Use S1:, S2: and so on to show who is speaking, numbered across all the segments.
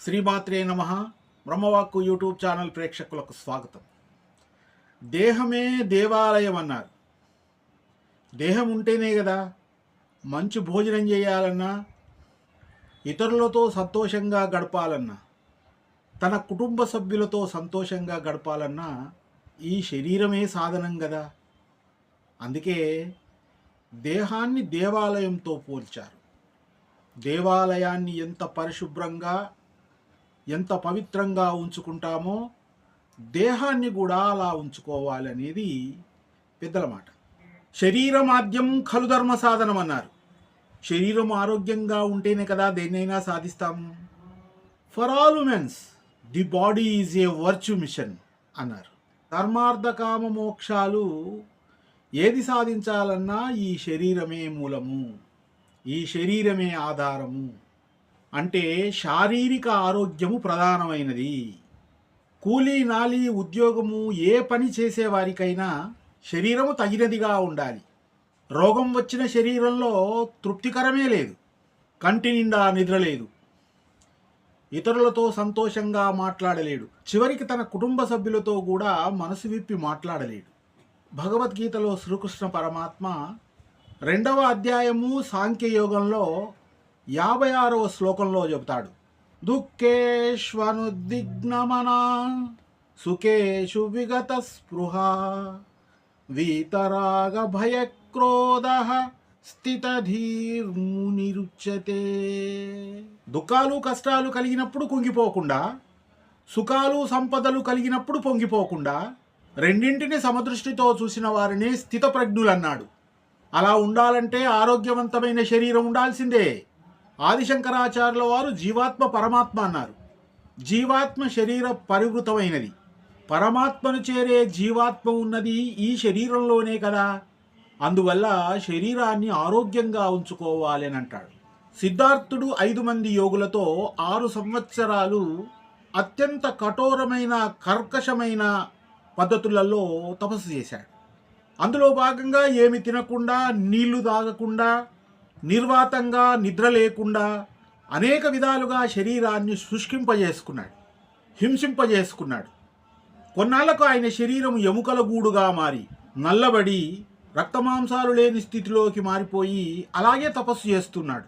S1: శ్రీమాత్రే నమ. బ్రహ్మవాక్కు YouTube channel ప్రేక్షకులకు స్వాగతం. దేహమే దేవాలయం అన్నారు. దేహం ఉంటేనే కదా మంచి భోజనం చేయాలన్నా ఇతరులతో సంతోషంగా గడపాలన్నా తన కుటుంబ సభ్యులతో సంతోషంగా గడపాలన్నా ఈ శరీరమే సాధనం కదా. అందుకే దేహాన్ని దేవాలయంతో పోల్చారు. దేవాలయాన్ని ఎంత పరిశుభ్రంగా ఎంత పవిత్రంగా ఉంచుకుంటామో దేహాన్ని కూడా అలా ఉంచుకోవాలనేది పెద్దల మాట. శరీరమాద్యం ఖలు ధర్మ సాధనం అన్నారు. శరీరం ఆరోగ్యంగా ఉంటేనే కదా దేన్నైనా సాధిస్తాము for all women's the body is a virtue machine అన్నారు. ధర్మార్థకామ మోక్షాలు ఏది సాధించాలన్నా ఈ శరీరమే మూలము. ఈ శరీరమే ఆధారము. అంటే శారీరక ఆరోగ్యము ప్రధానమైనది. కూలీ నాలి ఉద్యోగము ఏ పని చేసేవారికైనా శరీరము తగినదిగా ఉండాలి. రోగం వచ్చిన శరీరంలో తృప్తికరమే లేదు. కంటి నిండా నిద్ర లేదు. ఇతరులతో సంతోషంగా మాట్లాడలేడు. చివరికి తన కుటుంబ సభ్యులతో కూడా మనసు విప్పి మాట్లాడలేడు. భగవద్గీతలో శ్రీకృష్ణ పరమాత్మ రెండవ అధ్యాయము సాంఖ్యయోగంలో యాభై ఆరవ శ్లోకంలో చెబుతాడు. దుఃఖేష్వనుద్విగ్నమనా సుఖేషు విగత స్పృహ వీతరాగ భయక్రోధ స్థితధీర్మునిరుచ్యతే. దుఃఖాలు కష్టాలు కలిగినప్పుడు కుంగిపోకుండా సుఖాలు సంపదలు కలిగినప్పుడు పొంగిపోకుండా రెండింటిని సమదృష్టితో చూసిన వారిని స్థితప్రజ్ఞులన్నాడు. అలా ఉండాలంటే ఆరోగ్యవంతమైన శరీరం ఉండాల్సిందే. ఆదిశంకరాచార్యుల వారు జీవాత్మ పరమాత్మ అన్నారు. జీవాత్మ శరీర పరివృతమైనది. పరమాత్మను చేరే జీవాత్మ ఉన్నది ఈ శరీరంలోనే కదా. అందువల్ల శరీరాన్ని ఆరోగ్యంగా ఉంచుకోవాలి అని అంటాడు సిద్ధార్థుడు ఐదు మంది యోగులతో ఆరు సంవత్సరాలు అత్యంత కఠోరమైన కర్కశమైన పద్ధతులలో తపస్సు చేశాడు. అందులో భాగంగా ఏమి తినకుండా నీళ్ళు తాగకుండా నిర్వాతంగా నిద్ర లేకుండా అనేక విధాలుగా శరీరాన్ని శుష్కింపజేసుకున్నాడు హింసింపజేసుకున్నాడు. కొన్నాళ్ళకు ఆయన శరీరం ఎముకల గూడుగా మారి నల్లబడి రక్తమాంసాలు లేని స్థితిలోకి మారిపోయి అలాగే తపస్సు చేస్తున్నాడు.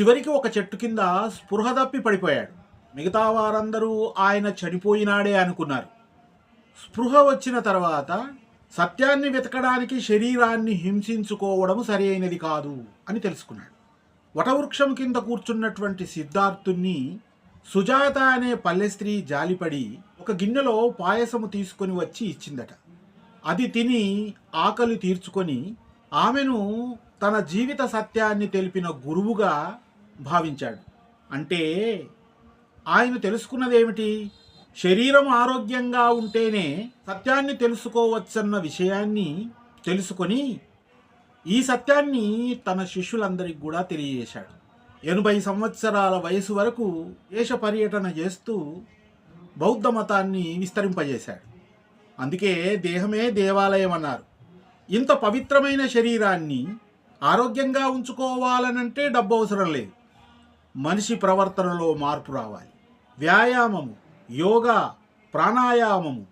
S1: చివరికి ఒక చెట్టు కింద స్పృహ తప్పి పడిపోయాడు. మిగతా వారందరూ ఆయన చనిపోయినాడే అనుకున్నారు. స్పృహ వచ్చిన తర్వాత సత్యాన్ని వెతకడానికి శరీరాన్ని హింసించుకోవడం సరైనది కాదు అని తెలుసుకున్నాడు. వటవృక్షం కింద కూర్చున్నటువంటి సిద్ధార్థుణ్ణి సుజాత అనే పల్లె స్త్రీ జాలిపడి ఒక గిన్నెలో పాయసము తీసుకొని వచ్చి ఇచ్చిందట. అది తిని ఆకలి తీర్చుకొని ఆమెను తన జీవిత సత్యాన్ని తెలిపిన గురువుగా భావించాడు. అంటే ఆయన తెలుసుకున్నదేమిటి? శరీరం ఆరోగ్యంగా ఉంటేనే సత్యాన్ని తెలుసుకోవచ్చన్న విషయాన్ని తెలుసుకొని ఈ సత్యాన్ని తన శిష్యులందరికీ కూడా తెలియజేశాడు. ఎనభై సంవత్సరాల వయసు వరకు దేశ పర్యటన చేస్తూ బౌద్ధ మతాన్ని విస్తరింపజేశాడు. అందుకే దేహమే దేవాలయం అన్నారు. ఇంత పవిత్రమైన శరీరాన్ని ఆరోగ్యంగా ఉంచుకోవాలనంటే డబ్బు అవసరం లేదు. మనిషి ప్రవర్తనలో మార్పు రావాలి. వ్యాయామము యోగా ప్రాణాయామము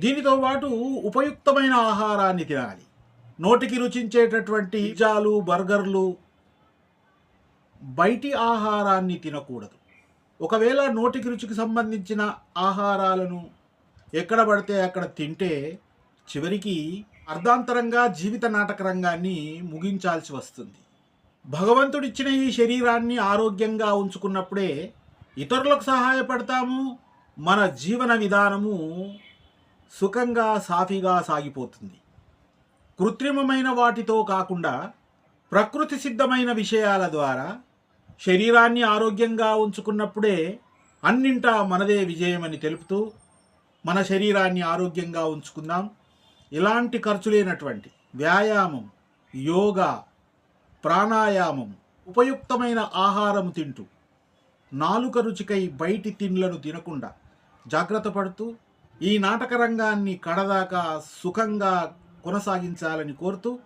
S1: దీనితో పాటు ఉపయుక్తమైన ఆహారాన్ని తినాలి. నోటికి రుచించేటటువంటి పిజ్జాలు బర్గర్లు బయటి ఆహారాన్ని తినకూడదు. ఒకవేళ నోటికి రుచికి సంబంధించిన ఆహారాలను ఎక్కడ పడితే అక్కడ తింటే చివరికి అర్ధాంతరంగా జీవిత నాటక రంగాన్ని ముగించాల్సి వస్తుంది. భగవంతుడిచ్చిన ఈ శరీరాన్ని ఆరోగ్యంగా ఉంచుకున్నప్పుడే ఇతరులకు సహాయపడతాము మన జీవన విధానము సుఖంగా సాఫీగా సాగిపోతుంది. కృత్రిమమైన వాటితో కాకుండా ప్రకృతి సిద్ధమైన విషయాల ద్వారా శరీరాన్ని ఆరోగ్యంగా ఉంచుకున్నప్పుడే అన్నింటా మనదే విజయమని తెలుపుతూ మన శరీరాన్ని ఆరోగ్యంగా ఉంచుకుందాం. ఇలాంటి ఖర్చు లేనటువంటి వ్యాయామం యోగా ప్రాణాయామం ఉపయుక్తమైన ఆహారం తింటూ నాలుక రుచికై బయటి తిండ్లను తినకుండా జాగ్రత్త పడుతూ ఈ నాటక రంగాన్ని కడదాకా సుఖంగా కొనసాగించాలని కోరుతూ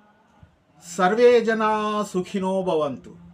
S1: సర్వే జనా సుఖినో భవంతు.